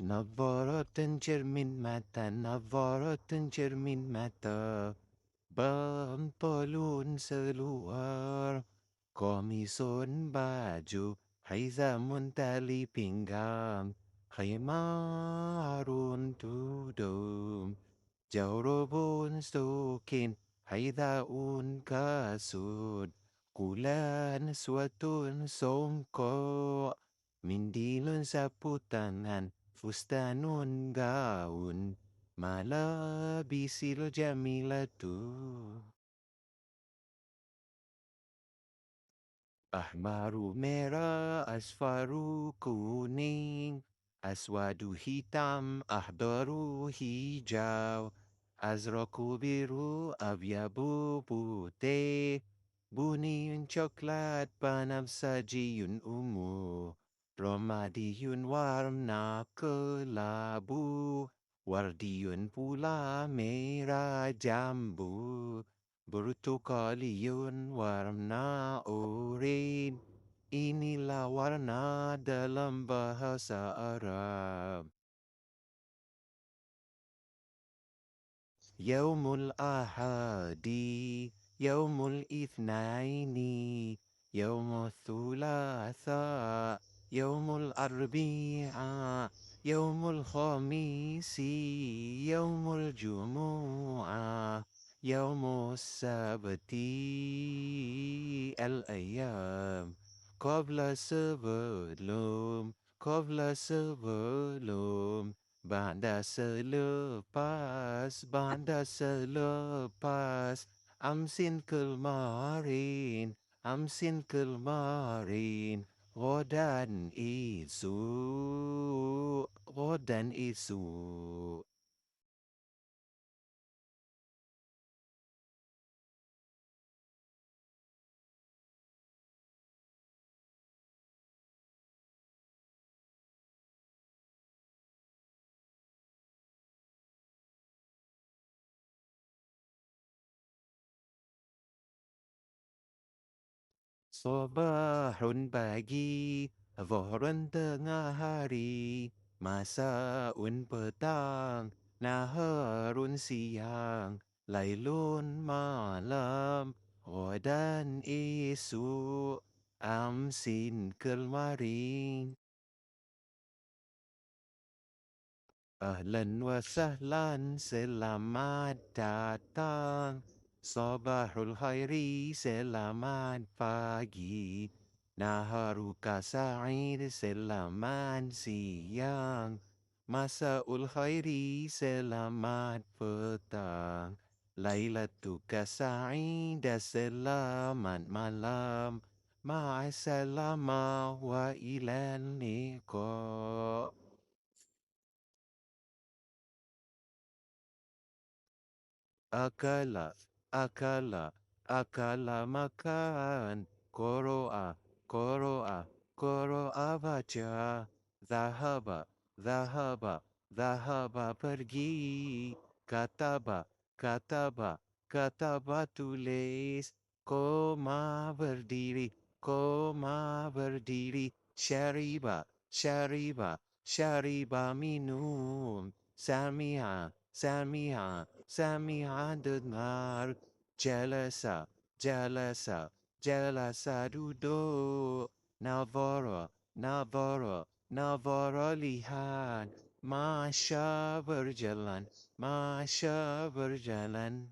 Navratın cermin mata, navratın cermin mata. Pantolon seluar, komison baju, haizamun tali pinggang, haimarun tudum. Jaurobun sukin, haidaun kasud, kulan suatun songkok, mindilun saputangan, Fustanun gaun Malabisil jamilatu Ahmaru merah, asfaru kuning Aswadu hitam, ahdaru hijau. Azraku biru, abyabu putih Buniyun coklat, panafsajiyun ungu Ramadiyun warna kelabu Wardiyun pula merah jambu Bertukaliyun warna oranye Inilah warna dalam bahasa Arab Yaumul Ahadi Yaumul Ithnaini Yaumul Thulatha يوم الأربعاء يوم الخميس يوم الجمعة يوم السبت الأيام. قبل سبلوم قبل سبلوم بعد سلوباس بعد سلوباس أمسين كل مارين أمس كل مارين. Rodan isu, i isu. Sabahun pagi, Zuhrun tengah hari, Masaun petang, Naharun siang, Lailun malam, Ghadan esok, Amsin kemarin. Ahlan wa sahlan, selamat datang Sabahul khairi selamat pagi. Naharuka sa'id selamat siang. Masaul khairi selamat petang. Lailatuka sa'idah selamat malam. Ma'asalama wa ilan liqa' Akala akala, akala makan, koroa, koroa, koroa baca, zahaba, zahaba, zahaba pergi, kataba, kataba, kataba tulis, koma berdiri, koma berdiri, syariba, syariba, syariba minum, samia, Samia, Samia de Mar, Jealousa, Jealousa, Jealousa Dudo, Navoro, Navoro, Navoro Lihan, Masha Virgilan, Masha Virgilan.